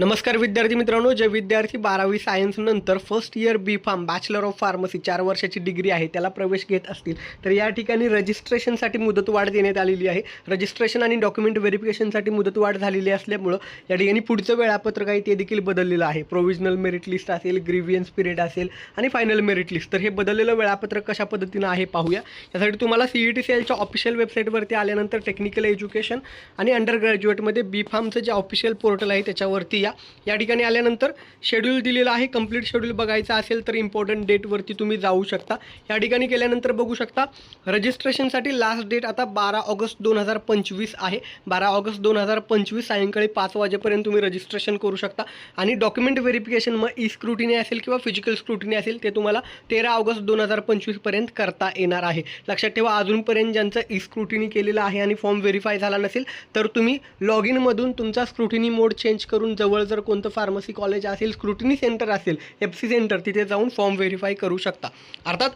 नमस्कार विद्यार्थी मित्रांनो जे विद्यार्थी बारावी सायन्स नंतर first year B pharm bachelor of pharmacy चार वर्षाची डिग्री आहे त्याला प्रवेश घेत असतील. तर या ठिकाणी रजिस्ट्रेशनसाठी मुदतवाढ देण्यात आलेली आहे. रजिस्ट्रेशन आणि डॉक्युमेंट व्हेरिफिकेशनसाठी मुदतवाढ झालेली असल्यामुळं या ठिकाणी पुढचं वेळापत्रक आहे ते देखील बदललेलं आहे. प्रोव्हिजनल मेरिट लिस्ट असेल ग्रीवियन्स पिरियड असेल आणि फायनल मेरिट लिस्ट तर हे बदललेलं वेळापत्रक कशा पद्धतीनं आहे पाहूया. यासाठी तुम्हाला सी ई टी सी एलच्या ऑफिशियल वेबसाईटवरती आल्यानंतर टेक्निकल एज्युकेशन आणि अंडर ग्रॅज्युएटमध्ये बी फार्मचं जे ऑफिशियल पोर्टल आहे त्याच्यावरती या या ठिकाणी आल्यानंतर शेड्यूल दिलेलं आहे. कंप्लीट शेड्यूल बघायचा असेल तर इम्पॉर्टंट डेटवरती तुम्ही जाऊ शकता. या ठिकाणी केल्यानंतर बघू शकता रजिस्ट्रेशनसाठी लास्ट डेट आता बारा ऑगस्ट दोन हजार पंचवीस आहे. बारा ऑगस्ट दोन हजार पंचवीस सायंकाळी पाच वाजेपर्यंत तुम्ही रजिस्ट्रेशन करू शकता. आणि डॉक्युमेंट व्हेरिफिकेशन मग ई स्क्रुटिनी असेल किंवा फिजिकल स्क्रुटिनी असेल ते तुम्हाला तेरा ऑगस्ट दोन हजार पंचवीसपर्यंत करता येणार आहे. लक्षात ठेवा अजूनपर्यंत ज्यांचं ई स्क्रुटिनी केलेलं आहे आणि फॉर्म व्हेरीफाय झाला नसेल तर तुम्ही लॉग इनमधून तुमचा स्क्रुटिनी मोड चेंज करून जवळ जर कोणतं फार्मसी कॉलेज असेल स्क्रुटनी सेंटर असेल एफ सी सेंटर तिथे जाऊन फॉर्म व्हेरीफाय करू शकता. अर्थात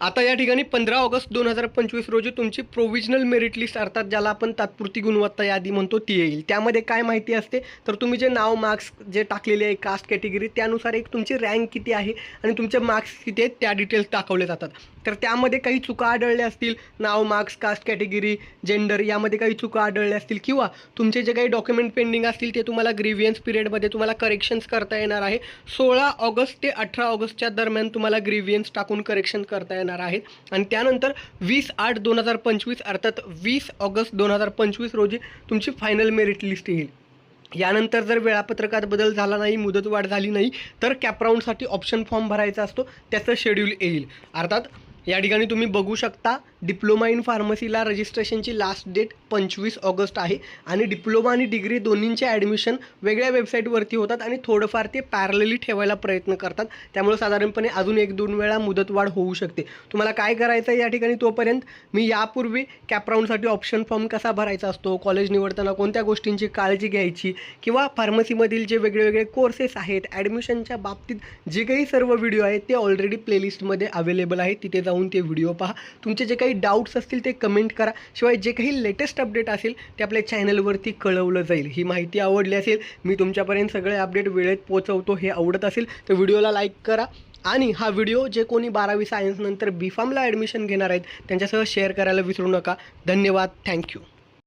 आता या ठिकाणी पंधरा ऑगस्ट दोन हजार पंचवीस रोजी तुमची प्रोव्हिजनल मेरिट लिस्ट अर्थात ज्याला आपण तात्पुरती गुणवत्ता यादी म्हणतो ती येईल. त्यामध्ये काय माहिती असते? तर तुम्ही जे नाव मार्क्स जे टाकलेले आहे कास्ट कॅटेगरी त्यानुसार एक तुमची रँक किती आहे आणि तुमचे मार्क्स किती आहेत त्या डिटेल्स दाखवले जातात. तर त्यामध्ये काही चुका आढळल्या असतील नाव मार्क्स कास्ट कॅटेगरी जेंडर यामध्ये काही चुका आढळल्या असतील किंवा तुमचे जे काही डॉक्युमेंट पेंडिंग असतील ते तुम्हाला ग्रीव्हियन्स पिरियडमध्ये तुम्हाला करेक्शन्स करता येणार आहे. सोळा ऑगस्ट ते अठरा ऑगस्टच्या दरम्यान तुम्हाला ग्रीव्हियन्स टाकून करेक्शन करता येणार आहेत. आणि त्यानंतर वीस आठ दोन हजार पंचवीस अर्थात वीस ऑगस्ट दोन हजार पंचवीस रोजी तुमची फायनल मेरिट लिस्ट येईल. यानंतर जर वेळापत्रकात बदल झाला नाही मुदतवाढ झाली नाही तर कॅपराऊंडसाठी ऑप्शन फॉर्म भरायचा असतो त्याचं शेड्यूल येईल. अर्थात या ठिकाणी तुम्ही बघू शकता डिप्लोमा इन फार्मसीला रजिस्ट्रेशनची लास्ट डेट पंचवीस ऑगस्ट आहे. आणि डिप्लोमा आणि डिग्री दोन्हींचे ॲडमिशन वेगळ्या वेबसाईटवरती होतात आणि थोडंफार ते पॅरलली ठेवायला प्रयत्न करतात. त्यामुळे साधारणपणे अजून एक दोन वेळा मुदतवाढ होऊ शकते. तुम्हाला काय करायचं आहे या ठिकाणी तोपर्यंत? मी यापूर्वी कॅपराऊंडसाठी ऑप्शन फॉर्म कसा भरायचा असतो कॉलेज निवडताना कोणत्या गोष्टींची काळजी घ्यायची किंवा फार्मसीमधील जे वेगळे वेगळे कोर्सेस आहेत ॲडमिशनच्या बाबतीत जे काही सर्व व्हिडिओ आहेत ते ऑलरेडी प्लेलिस्टमध्ये अवेलेबल आहेत. तिथे जाऊन ते व्हिडिओ पहा. तुमचे जे काही डाऊट्स असतील ते कमेंट करा. शिवाय जे काही लेटेस्ट अपडेट असेल ते आपल्या चॅनलवरती कळवलं जाईल. ही माहिती आवडली असेल मी तुमच्यापर्यंत सगळे अपडेट वेळेत पोचवतो हे आवडत असेल तर व्हिडिओला लाईक करा. आणि हा व्हिडिओ जे कोणी बारावी सायन्स नंतर बी फार्मला ॲडमिशन घेणार आहेत त्यांच्यासह शेअर करायला विसरू नका. धन्यवाद. थँक्यू